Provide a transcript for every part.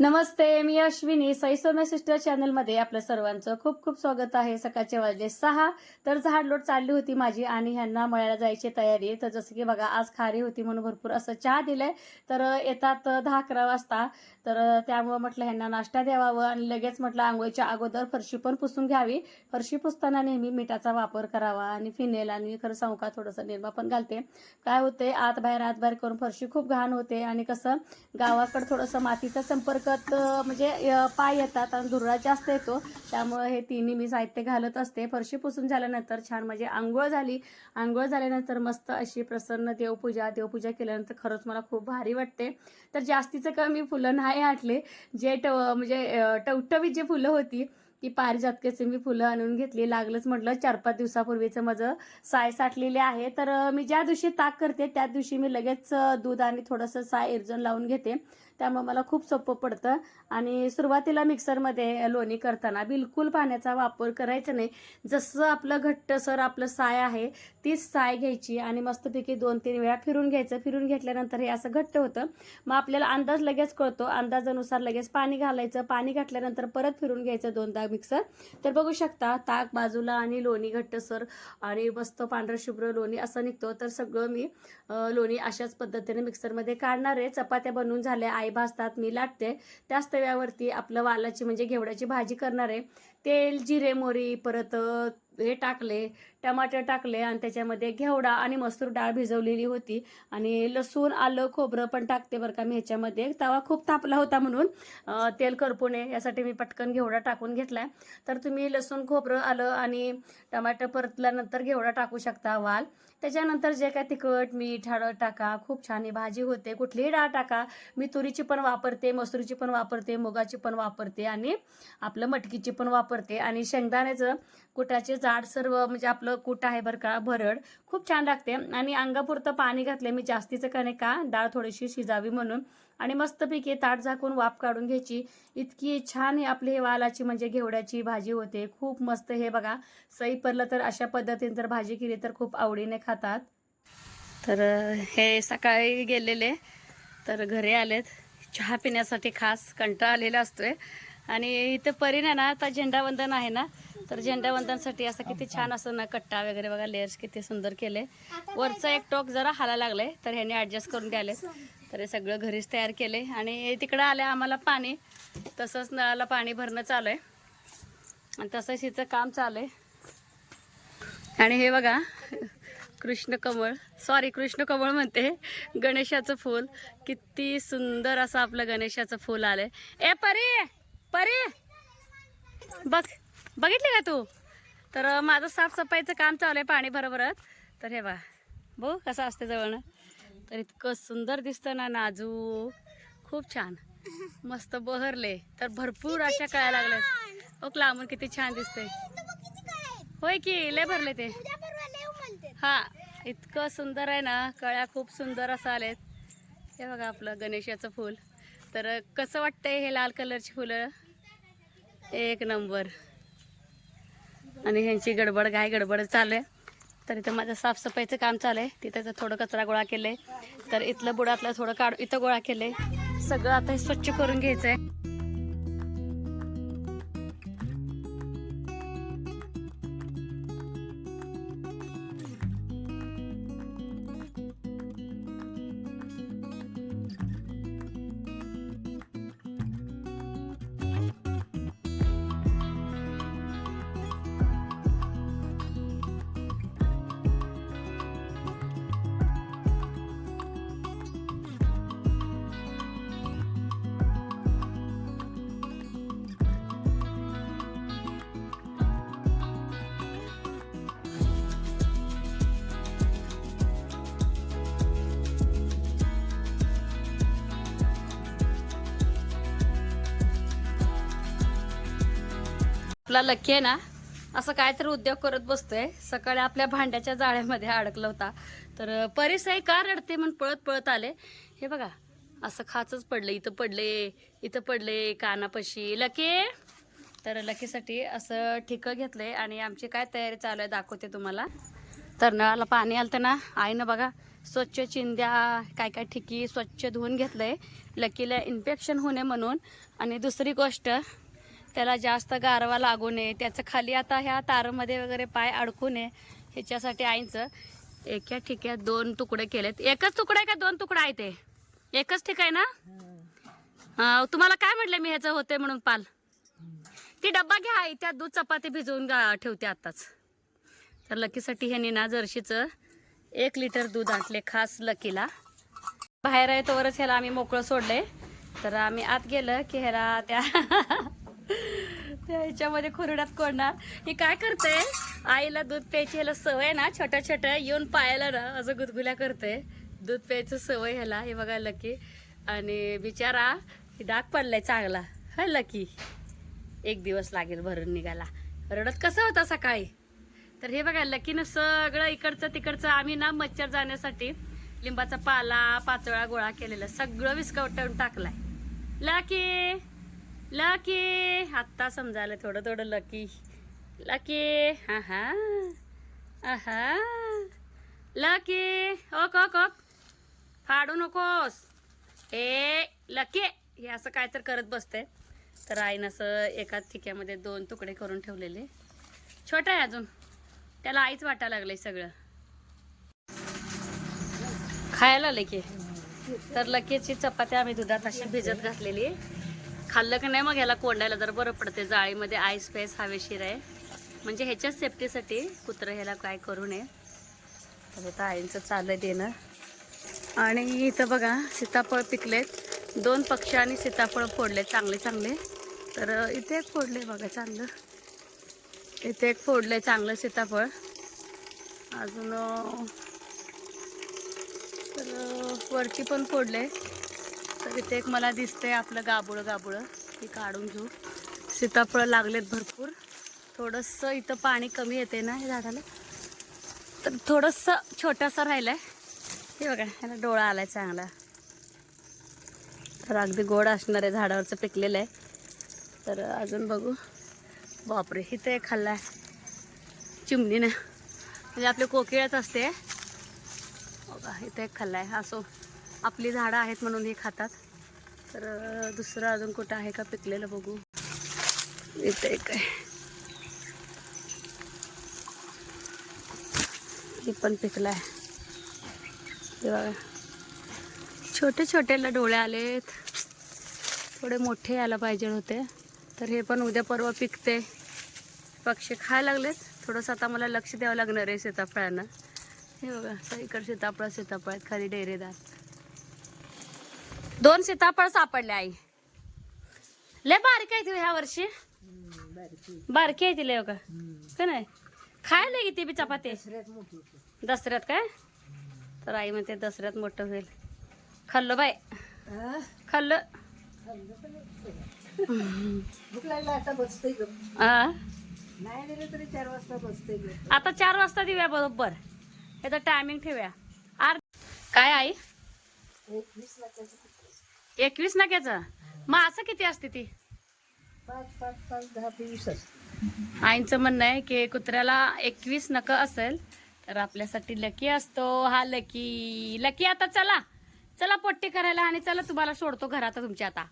नमस्ते मी Ashwini. सैसोम्या sister चॅनलमध्ये आपलं सर्वांचं खूप खूप स्वागत आहे. सकाळचे वाजले सहा तर झाडलोट चालली होती माझी आणि ह्यांना मळ्याला जायची तयारी तर जसं की बघा आज खारी होती म्हणून भरपूर असं चहा दिलंय. तर येतात दहा अकरा वाजता. तर त्यामुळं म्हटलं ह्यांना नाश्ता द्यावा आणि लगेच म्हटलं आंघोळीच्या अगोदर फरशी पण पुसून घ्यावी. फरशी पुसताना नेहमी मिठाचा वापर करावा आणि फिनेल आणि खरं सांगू का थोडंसं निर्मा पण घालते. काय होते आत बाहेर आत बाहेर करून फरशी खूप घाण होते आणि कसं गावाकडे थोडंसं मातीचा संपर्क अं, म्हणजे पाय येतात आणि धुरळा जास्त येतो. त्यामुळे हे तिन्ही मी साहित्य घालत असते. फरशी पुसून झाल्यानंतर छान म्हणजे आंघोळ झाली. आंघोळ झाल्यानंतर मस्त अशी प्रसन्न देवपूजा देवपूजा केल्यानंतर खरंच मला खूप भारी वाटते. तर जास्तीचं कमी फुलं नाही आटले जे टव म्हणजे टवटवीत जे फुलं होती ती पारिजातकेचे मी फुलं आणून घेतली. लागलंच म्हटलं चार पाच दिवसापूर्वीचं माझं साय साठलेले आहे. तर मी ज्या दिवशी ताक करते त्या दिवशी मी लगेच दूध आणि थोडंसं साय इर्जन लावून घेते. त्यामुळे मला खूप सोपं पडतं. आणि सुरुवातीला मिक्सरमध्ये लोणी करताना बिलकुल पाण्याचा वापर करायचा नाही. जसं आपलं घट्टसर आपलं साय आहे तीच साय घ्यायची आणि मस्तपैकी दोन तीन वेळा फिरून घ्यायचं. फिरून घेतल्यानंतर हे असं घट्ट होतं. मग आपल्याला अंदाज लगेच कळतो. अंदाजानुसार लगेच पाणी घालायचं. पाणी घातल्यानंतर परत फिरून घ्यायचं दोनदा मिक्सर. तर बघू शकता ताक बाजूला आणि लोणी घट्टसर आणि मस्त पांढरं शुभ्र लोणी असं निघतो. तर सगळं मी लोणी अशाच पद्धतीने मिक्सरमध्ये काढणार. आहे चपात्या बनवून झाल्या आई भाजतात मी लाटते. त्याच तव्यावरती आपलं वालाची म्हणजे घेवड्याची भाजी करणार आहे. तेल जिरे मोरी परत हे टाकले. टमाटर टाकले आणि त्याच्यामध्ये घेवडा आणि मसूर डाळ भिजवलेली होती. आणि लसूण आलं खोबरं पण टाकते बरं का मी ह्याच्यामध्ये. तवा खूप तापला होता म्हणून तेल करपू नये यासाठी मी पटकन घेवडा टाकून घेतलाय. तर तुम्ही लसूण खोबरं आलं आणि टमाटर परतल्यानंतर घेवडा टाकू शकता वाल त्याच्यानंतर जे काय तिखट मीठ हळद टाका. खूप छान ही भाजी होते. कुठलीही डाळ टाका. मी तुरीची पण वापरते मसुरीची पण वापरते मुगाची पण वापरते आणि आपलं मटकीची पण वापरते. आणि शेंगदाण्याचं कुटाचे जाड सर्व म्हणजे आपलं कूट आहे बरं का? भरड. खूप छान लागते. आणि अंगापुरतं पाणी घातले मी जास्तीचं कणे का? डाळ थोडीशी शिजावी म्हणून. आणि मस्तपैकी ताट झाकून वाफ काढून घ्यायची. इतकी छान हे आपली हे वालाची म्हणजे घेवड्याची भाजी होते. खूप मस्त हे बघा. सई पडलं तर अशा पद्धतीने जर भाजी केली तर खूप आवडीने खातात. तर हे सकाळी गेलेले. तर घरी आलेत. चहा पिण्यासाठी खास कंटाळा आलेला असतोय. आणि इथं परीने ना आता झेंडावंदन आहे ना तर झेंडावंदनसाठी असं किती छान असं ना कट्टा वगैरे बघा लेअर्स किती सुंदर केले. वरचं एक टोक जरा हाला लागले तर ह्याने ॲडजस्ट करून द्याले तर हे सगळं घरीच तयार केले. आणि तिकडं आले आम्हाला पाणी. तसंच नळाला पाणी भरणं चालू आहे आणि तसंच हिचं काम चालू आहे आणि हे बघा कृष्ण कमळ. सॉरी कृष्ण कमळ म्हणते. गणेशाचं फूल. किती सुंदर असं आपलं गणेशाचं फूल आलंय. ए परी! परी! बघ. बघितले का तू? तर माझं साफसफाईचं काम चालू आहे पाणी भरभरत. तर हे बघा बघ कसं असते जवळनं. तर इतकं सुंदर दिसतं ना नाजूक खूप छान. मस्त बहरले. तर भरपूर अशा कळ्या लागल्यात ओक लांबून किती छान दिसते होय की लय भरले ते. हा इतकं सुंदर आहे ना कळ्या खूप सुंदर असं आलेत हे बघा आपलं गणेशाचं फूल. तर कसं वाटतंय हे लाल कलरची फुलं? एक नंबर. आणि ह्यांची गडबड गाय गडबड चालू आहे. तर इथं माझं साफसफाईचं काम चालू आहे. तिथं तर थोडं कचरा गोळा केले तर इथलं बुडातलं थोडं काढ इथं गोळा केले सगळं आता हे स्वच्छ करून घ्यायचं आहे आपला लक्की आहे ना असं काहीतरी उद्योग करत बसतोय. सकाळी आपल्या भांड्याच्या जाळ्यामध्ये अडकला होता. तर परिसय का रडते म्हणून पळत पळत आले. हे बघा असं खाचच पडलं इथं पडले इथं पडले कानापाशी. लके तर लकीसाठी असं ठिकं घेतलंय आणि आमची काय तयारी चालू आहे दाखवते तुम्हाला. तर नळाला पाणी आलं ना आईनं बघा स्वच्छ चिंद्या काय काय ठिकी स्वच्छ धुवून घेतलंय. लकीला इन्फेक्शन होणे म्हणून. आणि दुसरी गोष्ट त्याला जास्त गारवा लागू नये. त्याचं खाली आता ह्या तारमध्ये वगैरे पाय अडकू नये. ह्याच्यासाठी आईचं एका ठिक्यात दोन तुकडे केलेत. एकच तुकडा आहे का दोन तुकडा आहे ते? एकच ठीक आहे ना तुम्हाला काय म्हटलं मी ह्याचं होते म्हणून पाल? ती डब्बा घ्या आई त्यात दूध चपाती भिजवून गा ठेवते आत्ताच. तर लकीसाठी ह्यानी ना जर्शीचं एक लिटर दूध आणले खास लकीला. बाहेर आहे तोवरच ह्याला आम्ही मोकळं सोडले तर आम्ही आत गेलं की ह्याला त्या ह्याच्यामध्ये खुरड्यात कोडणार ही काय करते आईला दूध प्यायची ह्याला सवय ना छोट्या छोट्या येऊन पायाला ना असं गुदगुल्या करते दूध प्यायचं सवय ह्याला हे बघा लकी. आणि बिचारा डाग पडलाय चांगला. हा लकी. एक दिवस लागेल भरून निघाला रडत कसं होता सकाळी? तर हे बघा लकीनं सगळं इकडचं तिकडचं आम्ही ना मच्छर जाण्यासाठी लिंबाचा पाला पाचोळा गोळा केलेला सगळं विस्कवटून टाकलाय. लकी! लकी आत्ता समजायला थोडं थोडं लकी. लकी हा हा आहा. लकी ओक ओक ओक. फाडू नकोस. ए लकी. हे असं काय तर करत बसते. तर आईनं असं एकाच ठिक्यामध्ये दोन तुकडे करून ठेवलेले. छोटा आहे अजून. त्याला आईच वाटायला लागलंय सगळं. खायला आले की. तर लकीची चपाती आम्ही दुधात अशी भिजत घातलेली. खाल्लं की नाही मग ह्याला कोंडायला जर बरं पडते जाळीमध्ये आईस पेस हवेशीर आहे म्हणजे ह्याच्याच सेफ्टीसाठी कुत्रं ह्याला काय करू नये. तर आता आईंचं चाललंय देणं. आणि इथं बघा सीताफळ पिकलेत. दोन पक्षी आणि सीताफळ फोडले चांगले चांगले. तर इथे एक फोडले बघा चांगलं. इथे एक फोडले चांगलं सीताफळ. अजून तर वरती वरची पण फोडले तर इथे एक मला दिसतंय आपलं गाबुळं गाबुळं. ती काढून घेऊ. सीताफळं लागलेत भरपूर. थोडंसं इथं पाणी कमी येते ना हे झाडाला? तर थोडंसं छोटासा आहे हे बघा ह्याला डोळा आला आहे चांगला. तर अगदी गोड असणार आहे झाडावरचं पिकलेलं आहे. तर अजून बघू. बापरे इथं एक खाल्ला आहे चिमणीनं. म्हणजे आपली कोकिळच असते. बघा इथं एक खाल्लाय. असो आपली झाडं आहेत म्हणून हे खातात. तर दुसरं अजून कुठं आहे का पिकलेलं बघू. इथं एक आहे. हे पण पिकलाय. आहे बघा. छोटे छोटेला डोळे आलेत. थोडे मोठे यायला पाहिजे होते. तर हे पण उद्या परवा पिकते. पक्षी खायला लागलेत. थोडंसं आता मला लक्ष द्यावं लागणार आहे सीताफळांना. हे बघा इकडे सीताफळ सीताफळ आहेत खाली डेरेदार. दोन सीताफळ सापडले आई. लय बारीक आहे ती ह्या वर्षी. बारकी आहे ती लय का का नाही? खायला किती बी चपाती. दसऱ्यात काय? तर आई म्हणते दसऱ्यात मोठं होईल. खाल्लो बाय खाल्लं. आता चार वाजता देऊया बरोबर. याचा टायमिंग ठेवूया. आर काय आई? एकवीस नक्याचं मग असं किती असते ती? पाच पाच पाच दहा ते वीसच आईंचं म्हणणं आहे की कुत्र्याला एकवीस नक असेल तर आपल्यासाठी लकी असतो हा लकी. लकी आता चला. चला पोट्टी करायला आणि चला तुम्हाला सोडतो घरात तुमच्या आता.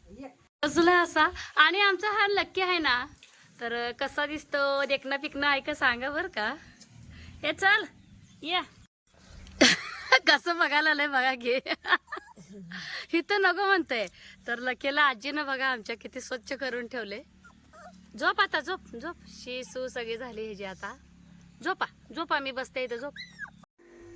असला असा. आणि आमचा हा लक्की आहे ना तर कसा दिसतो? देखणं पिकणं आहे का सांगा बरं का? हे चल या. कसं बघायला आलंय बघा घे इथं नको म्हणतंय. तर लकेला आजीनं बघा आमच्या किती स्वच्छ करून ठेवले. झोप आता झोप झोप. शी सू सगळी झाली ह्याची आता. झोपा झोपा मी बसते इथं झोप.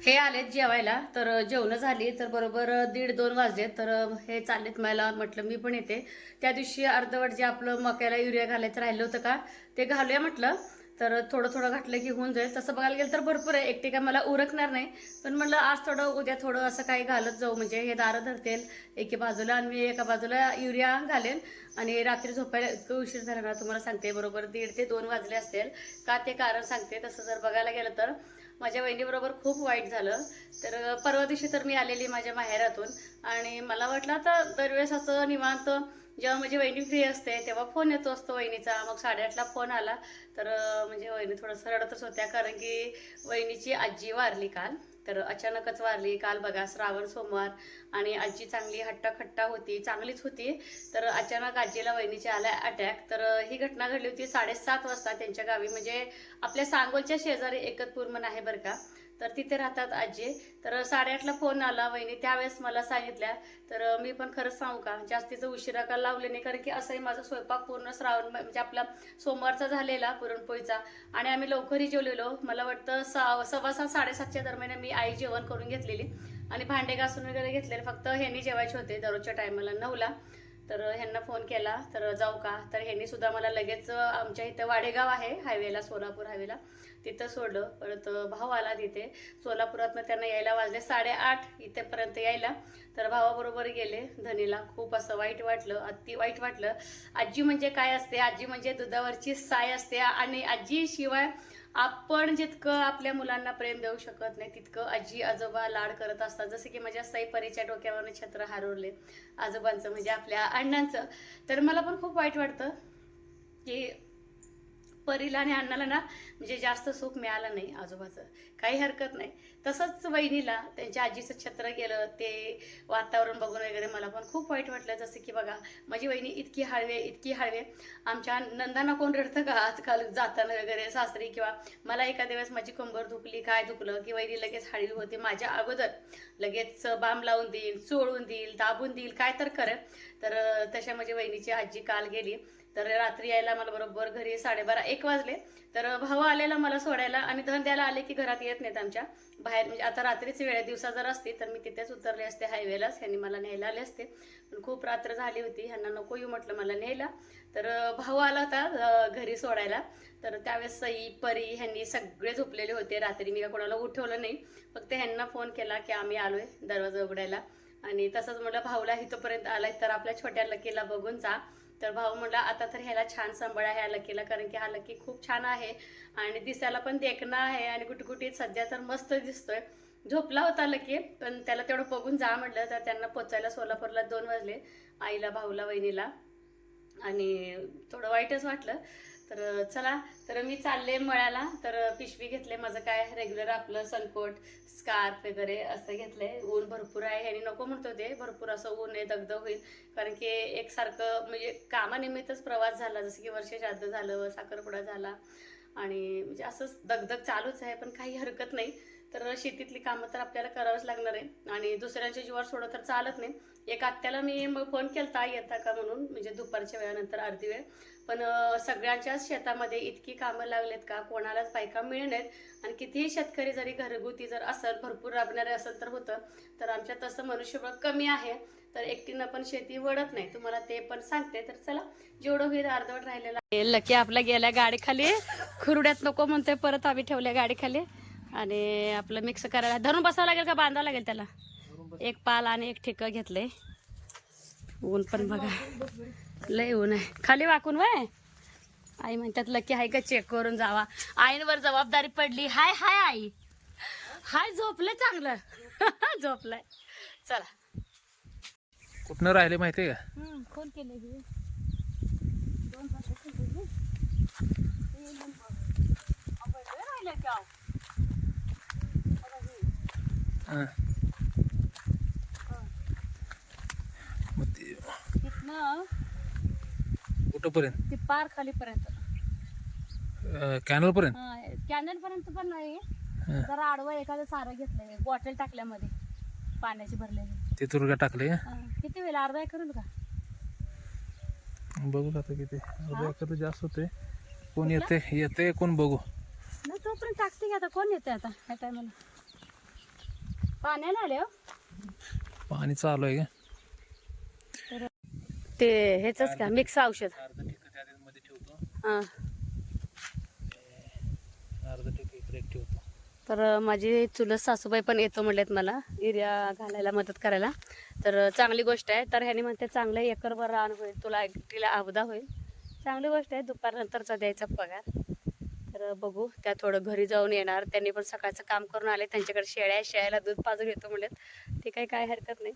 हे आलेत जेवायला तर जेवणं झाली तर बरोबर दीड दोन वाजले तर हे चाललेत मला म्हटलं मी पण येते. त्या दिवशी अर्धवट जे आपलं मक्याला युरिया घालायचं राहिलं होतं का ते घालूया म्हटलं. तर थोडं थोडं घातलं की होऊन जाईल. तसं बघायला गेलं तर भरपूर आहे. एकटी काय मला उरकणार नाही. पण म्हणलं आज थोडं उद्या थोडं असं काही घालत जाऊ. म्हणजे हे दारं धरतील एके बाजूला आणि मी एका बाजूला युरिया घालेन. आणि रात्री झोपायला इतकं उशीर झाला ना तुम्हाला सांगते. बरोबर दीड ते दोन वाजले असतील. का ते कारण सांगते. तसं जर बघायला गेलं तर माझ्या वहिनीबरोबर खूप वाईट झालं. तर परवा दिवशी तर मी आलेली माझ्या माहेरातून. आणि मला वाटलं आता दरवेळेस असं निवांत जेव्हा माझी वहिनी फ्री असते तेव्हा फोन येतो असतो वहिनीचा. मग साडेआठला फोन आला तर म्हणजे वहिनी थोडंसं रडतच होत्या कारण की वहिनीची आजी वारली काल. तर अचानकच वारली. काल बघा श्रावण सोमवार आणि आजी चांगली हट्टाखट्टा होती चांगलीच होती. तर अचानक आजीला वहिनीचे आला अटॅक तर ही घटना घडली होती साडेसात वाजता त्यांच्या गावी. म्हणजे आपल्या सांगोलच्या शेजारी एकतपूर म्हणून आहे बरं का. तर तिथे राहतात आजी. तर साडेआठला फोन आला वहिनी त्यावेळेस मला सांगितल्या तर मी पण खरंच सांगू का? जास्तीचं उशिरा का लावले नाही? कारण की असंही माझा स्वयंपाक पूर्ण श्रावण म्हणजे आपला सोमवारचा झालेला पुरणपोळीचा. आणि आम्ही लवकरही जेवलेलो. मला वाटतं सा सव्वा सात साडेसातच्या दरम्यान मी आई जेवण करून घेतलेली. आणि भांडे घासून वगैरे घेतलेले. फक्त ह्यांनी जेवायचे होते दररोजच्या टायमाला नऊला. तर ह्यांना फोन केला तर जाऊ का? तर ह्यांनी सुद्धा मला लगेच आमच्या इथं वाडेगाव आहे हायवेला सोलापूर हायवेला. तिथं सोडलं. परत भाऊ आला तिथे. सोलापुरातनं त्यांना यायला वाजले साडेआठ इथेपर्यंत यायला. तर भावाबरोबर गेले धनीला. खूप असं वाईट वाटलं अति वाईट वाटलं. आजी म्हणजे काय असते? आजी म्हणजे दुधावरची साय असते. आणि आजी शिवाय आपण जितकं आपल्या मुलांना प्रेम देऊ शकत नाही तितकं आजी आजोबा लाड करत असतात. जसं की माझ्या सई परीच्या डोक्यावरनं छत्र हरवले आजोबांचं म्हणजे आपल्या अण्णांचं. तर मला पण खूप वाईट वाटतं की परीला आणि अण्णाला ना म्हणजे जास्त सुख मिळालं नाही आजोबाचं काही हरकत नाही. तसंच वहिनीला त्यांच्या आजीचं छत्र गेलं ते वातावरण बघून वगैरे मला पण खूप वाईट वाटलं. जसं की बघा माझी वहिनी इतकी हळवे इतकी हळवे. आमच्या नंदांना कोण रडतं का? आजकाल जाताना वगैरे सासरी किंवा मला एखाद्या वेळेस माझी कंबर दुखली काय दुखलं की वहिनी लगेच हळवी होते. माझ्या अगोदर लगेच बाम लावून देईल चोळून देईल दाबून देईल काय तर करेल. तर तशा माझी वहिनीची आजी काल गेली. तर रात्री यायला मला बरोबर घरी साडेबारा एक वाजले. तर भाऊ आलेला मला सोडायला आणि धन द्यायला आले की घरात येत नाहीत आमच्या. बाहेर म्हणजे आता रात्रीच वेळ दिवसा जर असती तर मी तिथेच उतरले असते हायवेलाच ह्यांनी मला न्यायला आले असते. पण खूप रात्र झाली होती ह्यांना नको येऊ म्हटलं मला न्यायला. तर भाऊ आला होता घरी सोडायला. तर त्यावेळेस सई परी ह्यांनी सगळे झोपलेले होते. रात्री मी कोणाला उठवलं नाही. फक्त ह्यांना फोन केला की आम्ही आलोय दरवाजा उघडायला. आणि तसंच म्हटलं भाऊला इथंपर्यंत आलाय तर आपल्या छोट्या लकीला बघून जा. तर भाऊ म्हटला आता तर ह्याला छान सांभाळा ह्या लकीला कारण की हा लकी खूप छान आहे आणि दिसायला पण देखणं आहे आणि गुटगुटीत सध्या तर मस्त दिसतोय. झोपला होता लकी पण त्याला तेवढं बघून जा म्हटलं तर त्यांना पोचायला सोलापूरला दोन वाजले आईला भाऊला वहिनीला आणि थोडं वाईटच वाटलं. तर चला तर मी चालले मळ्याला. तर पिशवी घेतले माझं काय रेग्युलर आपलं सनकोट स्कार्फ वगैरे असं घेतलंय. ऊन भरपूर आहे. आणि नको म्हणतो ते भरपूर असं ऊन आहे दगदग होईल. कारण की एकसारखं म्हणजे कामानिमित्तच प्रवास झाला. जसं की वर्ष श्राद्ध झालं साखरपुडा झाला. आणि म्हणजे असंच दगदग चालूच आहे पण काही हरकत नाही. तर शेतीतली कामं तर आपल्याला करावंच लागणार आहे. आणि दुसऱ्यांच्या जीवावर सोडं तर चालत नाही. एक आत्याला मी मग फोन केलता येता का म्हणून? म्हणजे दुपारच्या वेळानंतर अर्धी वेळ. पण सगळ्यांच्याच शेतामध्ये इतकी कामं लागलेत का? कोणालाच बायका मिळण्यात आणि कितीही शेतकरी जरी घरगुती जर असेल भरपूर राबणारे असेल तर होतं. तर आमच्या तसं मनुष्यबळ कमी आहे. तर एकटीनं पण शेती वडत नाही. तुम्हाला ते पण सांगते. तर चला जेवढं होईल अर्धवट राहिलेला लकी आपला गेल्या गाडीखाली. खुरड्यात नको म्हणतोय परत आम्ही ठेवल्या गाडीखाली. आणि आपलं मिक्स करायला धरून बसावं लागेल का? बांधावं लागेल त्याला? एक पाल आणि एक ठिकं घेतलंय. ऊन पण बघा. लय ऊन आहे. खाली वाकून वय? आई म्हणतात लकी हाय का? चेक करून जावा. आईंवर जबाबदारी पडली. हाय हाय आई. हाय झोपलं चांगलं. झोपलंय. चला. कुठनं राहिले माहिती आहे का. फोन केले. हां. मग ते तिथनं कुठंपर्यंत? ती पार खालीपर्यंत. कॅनलपर्यंत? कॅनल पर्यंत पण नाही. जरा आडवं एखादं सारं घेतलंय बॉटल टाकल्यामध्ये पाण्याची भरलेली. ते तुरगा टाकले हा, किती वेळ अर्धा एक करेल का? बघू आता किती. अर्धा एकर जास्त होते कोण येते येते कोण बघू? नाही तोपर्यंत टाकते की आता कोण येते आता? ह्या टायमाला पाण्याला आले हो. पाणी चालू आहे का? ते हेच का मिक्स औषध? हा. तर माझी चुलत सासूबाई पण येतो म्हणलेत मला युरिया घालायला मदत करायला. तर चांगली गोष्ट आहे. तर ह्यानी म्हणते चांगलं एकरभर रान होईल तुला एकटीला अवधा होईल. चांगली गोष्ट आहे दुपारनंतरचा द्यायचा पगार. तर बघू. त्या थोडं घरी जाऊन येणार. त्यांनी पण सकाळचं काम करून आले. त्यांच्याकडे शेळ्या शेळ्याला दूध पाजून येतो म्हणलेत ते काही काय हरकत नाही.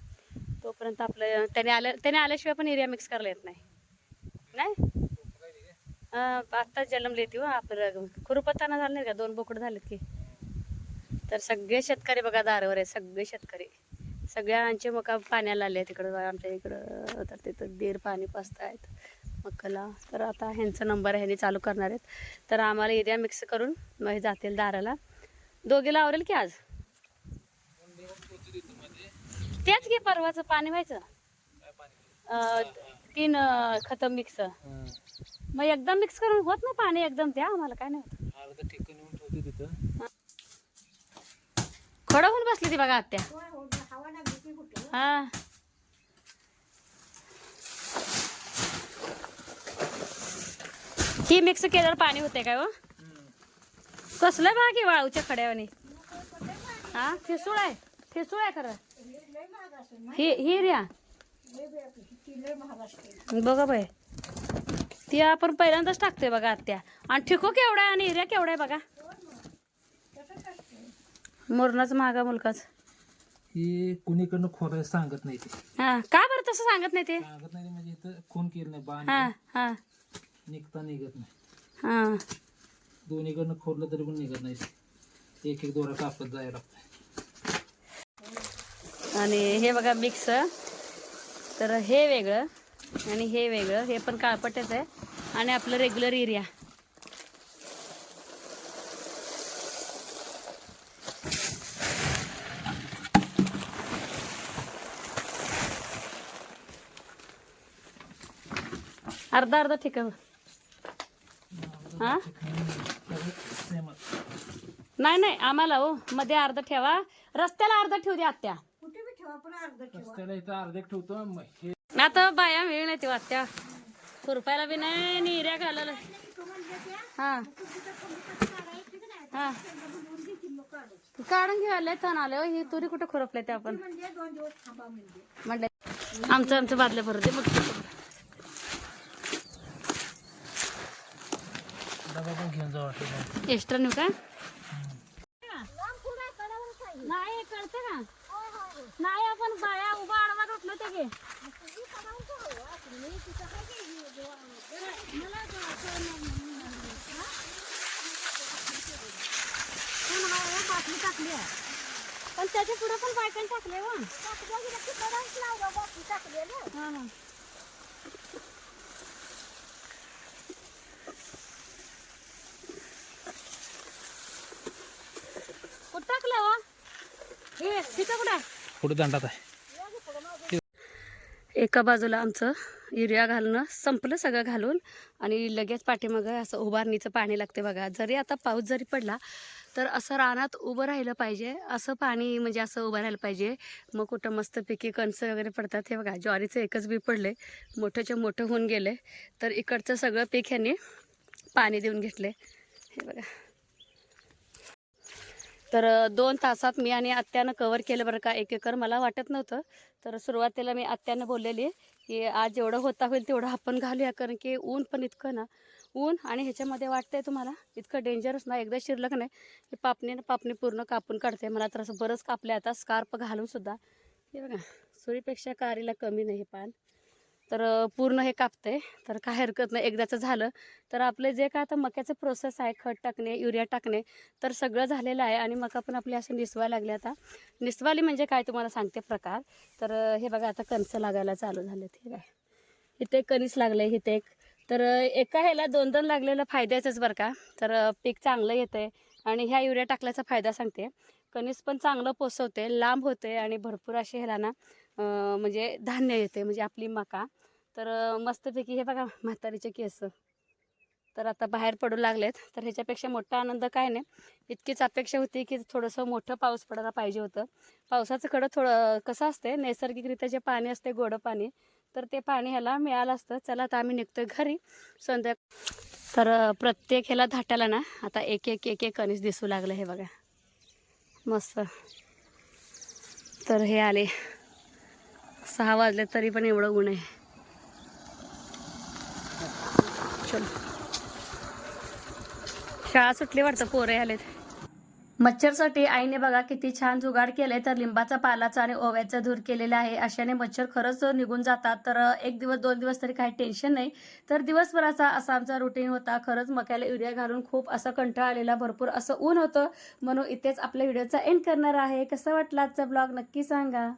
तोपर्यंत आपलं त्याने आल्या त्याने आल्याशिवाय पण एरिया मिक्स करायला येत नाही. नाही? आत्ताच जन्मली ती हो आपलं खुरपताना झालं नाही का? दोन बोकड झालेत की. तर सगळे शेतकरी बघा दारावर आहे सगळे शेतकरी. सगळ्यांचे मका पाण्याला आले तिकडं आमच्या इकडं. तर तिथं दीर पाणी पाजतायत मकाला तर आता ह्यांचा नंबर आहे ह्यांनी चालू करणार आहेत. तर आम्हाला एरिया मिक्स करून मग हे जातील दाराला. दोघेला आवरेल की आज? तेच घे परवाचं पाणी व्हायचं. तीन खत खतं मिक्स मग एकदम मिक्स करून होत ना पाणी एकदम द्या आम्हाला काय नाही होत. खडं होऊन बसली ती बघा आत्या. हा. ही मिक्स केल्यावर पाणी होते काय हो? कसलं बघा की वाळूच्या खड्यावानी? हा? ठिसूळ आहे. ठिसूळ आहे खरं. ही ही रिया. बघा बाई. ती आपण पहिल्यांदाच टाकतोय बघा आत्या. आणि ठिको केवढा आहे आणि हिऱ्या केवढा आहे बघा. मोरणाच महागा मुलकाच. कुणीकडनं खोराय सांगत नाही ते. हा. का बरं तसं सांगत नाही ते? सांगत नाही म्हणजे इथं खून केलं नाही बाण हा हा. निघता निघत नाही. हा. दोन्हीकडनं खोरलं तरी पण निघत नाही. एक एक दोरा कापत जायला लागतं आणि हे बघा मिक्स तर हे वेगळं आणि हे वेगळं. हे पण काळपटच आहे. आणि आपलं रेग्युलर एरिया अर्धा अर्धा ठीक आहे हा? नाही नाही आम्हाला हो मध्ये अर्धा ठेवा. रस्त्याला अर्धा ठेवू द्या आत्या. कुठे बी ठेवा पण अर्ध ठेवा. रस्त्याला इथं अर्धे ठेवतो मग हे आता बाया वेळ नाही ती वाटत्या खुरपायला बी नाही निर्या घालायला. हा. हा. काढून घ्यायला तण आलं ही तुरी कुठं खुरपले ते आपण. म्हणजे दोन दिवस थांबा म्हणजे. म्हणलं आमचं आमचं बादल्या भरू दे मग. डबा पण घेऊन जावं वाटतं एक्स्ट्रा नेऊ का? नाही कळते का नाही आपण बाया उभा आडवा उठलो ते घे. बाटली टाकली आहे पण त्याच्या पुढे पण बायकांनी टाकले हो हा, हा. कुठं टाकलं हो हे तिथं कुठं आहे पुढे दंडात आहे. एका बाजूला आमचं युरिया घालणं संपलं सगळं घालून आणि लगेच पाठीमागं असं उभारणीचं पाणी लागते बघा. जरी आता पाऊस जरी पडला तर असं रानात उभं राहिलं पाहिजे. असं पाणी म्हणजे असं उभं राहिलं पाहिजे. मग कुठं मस्तपैकी कणसं वगैरे पडतात हे बघा. ज्वारीचं एकच बी पडले मोठंच्या मोठं होऊन गेले तर इकडचं सगळं पीक ह्यांनी पाणी देऊन घेतले हे बघा. तर दोन तासात मी आणि आत्यानं कवर केलं बरं का एक एकर मला वाटत नव्हतं. तर सुरुवातीला मी आत्यानं बोललेली की आज जेवढं होता होईल तेवढं आपण घालूया कारण की ऊन पण इतकं ना ऊन आणि ह्याच्यामध्ये वाटतंय तुम्हाला इतकं डेंजरस ना एकदा शिरलं का नाही की पापणीनं पापणी पूर्ण कापून काढते मला तर असं बरंच कापले आता स्कार्प घालूनसुद्धा हे बघा सुरीपेक्षा कारीला कमी नाही हे पान. तर पूर्ण हे कापते. तर काय हरकत नाही. एकदाचं झालं. तर आपलं जे काय आता मक्याचं प्रोसेस आहे खत टाकणे युरिया टाकणे तर सगळं झालेलं आहे आणि मका पण आपली अशी निसवायला लागले आता. निसवाली म्हणजे काय तुम्हाला सांगते प्रकार. तर हे बघा आता कणस लागायला चालू झाले ते काय इथे एक कणीस लागले इथे एक. तर एका ह्याला दोन दोन लागलेलं फायद्याचंच बरं का. तर पीक चांगलं येतं आणि ह्या युरिया टाकल्याचा फायदा सांगते. कणीस पण चांगलं पोसवते लांब होते आणि भरपूर असे ह्याला ना म्हणजे धान्य येते म्हणजे आपली मका. तर मस्तपैकी हे बघा म्हातारीचे केस. तर आता बाहेर पडू लागलेत. तर ह्याच्यापेक्षा मोठा आनंद काय नाही. इतकीच अपेक्षा होती की थोडंसं मोठं पाऊस पडायला पाहिजे होतं. पावसाचं कडं थोडं कसं असते नैसर्गिकरित्या जे पाणी असते गोडं पाणी तर ते पाणी ह्याला मिळालं असतं. चला आता आम्ही निघतोय घरी. संध्या तर प्रत्येक ह्याला धाटाला ना आता एक एक एक एक कणीस दिसू लागलं हे बघा. मस्त. तर हे आले. सहा वाजले तरी पण एवढं ऊन आहे. चलो. शाळा सुटली वाटतं पोरं आलेत मच्छरसाठी आईने बघा किती छान जुगाड केले तर लिंबाचा पालाचा आणि ओव्याचा धूर केलेला आहे. अशाने मच्छर खरंच निघून जातात तर एक दिवस दोन दिवस तरी काही टेन्शन नाही. तर दिवसभराचा असा आमचा रुटीन होता. खरंच मक्याला युरिया घालून खूप असं कंटाळा आलेला भरपूर असं ऊन होतं. म्हणून इथेच आपल्या व्हिडिओचा एंड करणार आहे. कसं वाटला आजचा ब्लॉग नक्की सांगा.